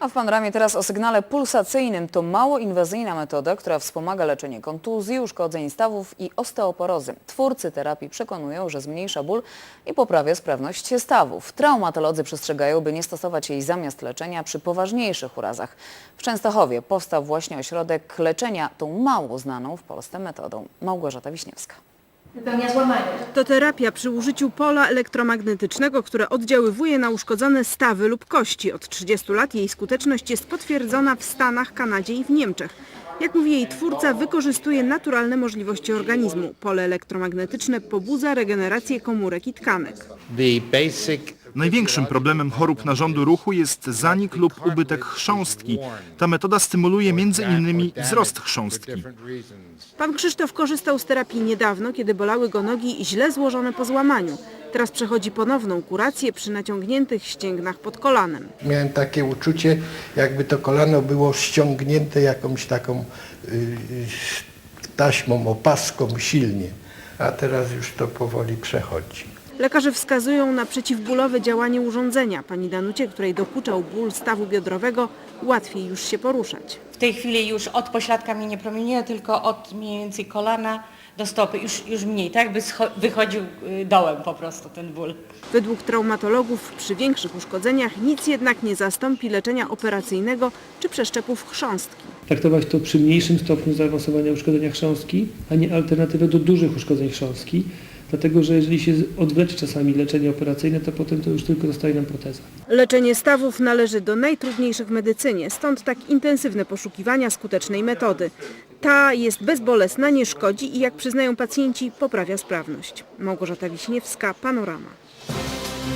A w panoramie teraz o sygnale pulsacyjnym. To mało inwazyjna metoda, która wspomaga leczenie kontuzji, uszkodzeń stawów i osteoporozy. Twórcy terapii przekonują, że zmniejsza ból i poprawia sprawność stawów. Traumatolodzy przestrzegają, by nie stosować jej zamiast leczenia przy poważniejszych urazach. W Częstochowie powstał właśnie ośrodek leczenia tą mało znaną w Polsce metodą. Małgorzata Wiśniewska. Wypełnia złamanie. To terapia przy użyciu pola elektromagnetycznego, które oddziaływuje na uszkodzone stawy lub kości. Od 30 lat jej skuteczność jest potwierdzona w Stanach, Kanadzie i w Niemczech. Jak mówi jej twórca, wykorzystuje naturalne możliwości organizmu. Pole elektromagnetyczne pobudza regenerację komórek i tkanek. The basic Największym problemem chorób narządu ruchu jest zanik lub ubytek chrząstki. Ta metoda stymuluje m.in. wzrost chrząstki. Pan Krzysztof korzystał z terapii niedawno, kiedy bolały go nogi źle złożone po złamaniu. Teraz przechodzi ponowną kurację przy naciągniętych ścięgnach pod kolanem. Miałem takie uczucie, jakby to kolano było ściągnięte jakąś taką y, taśmą, opaską silnie. A teraz już to powoli przechodzi. Lekarze wskazują na przeciwbólowe działanie urządzenia. Pani Danucie, której dokuczał ból stawu biodrowego, łatwiej już się poruszać. W tej chwili już od pośladka mnie nie promieniuje, tylko od mniej więcej kolana do stopy. Już, już mniej, tak? By wychodził y, dołem po prostu ten ból. Według traumatologów przy większych uszkodzeniach nic jednak nie zastąpi leczenia operacyjnego czy przeszczepów chrząstki. traktować to przy mniejszym stopniu zaawansowania uszkodzenia chrząstki, a nie alternatywę do dużych uszkodzeń chrząstki, dlatego że jeżeli się odwlecze czasami leczenie operacyjne, to potem to już tylko zostaje nam proteza. Leczenie stawów należy do najtrudniejszych w medycynie, stąd tak intensywne poszukiwania skutecznej metody. Ta jest bezbolesna, nie szkodzi i jak przyznają pacjenci, poprawia sprawność. Małgorzata Wiśniewska, Panorama.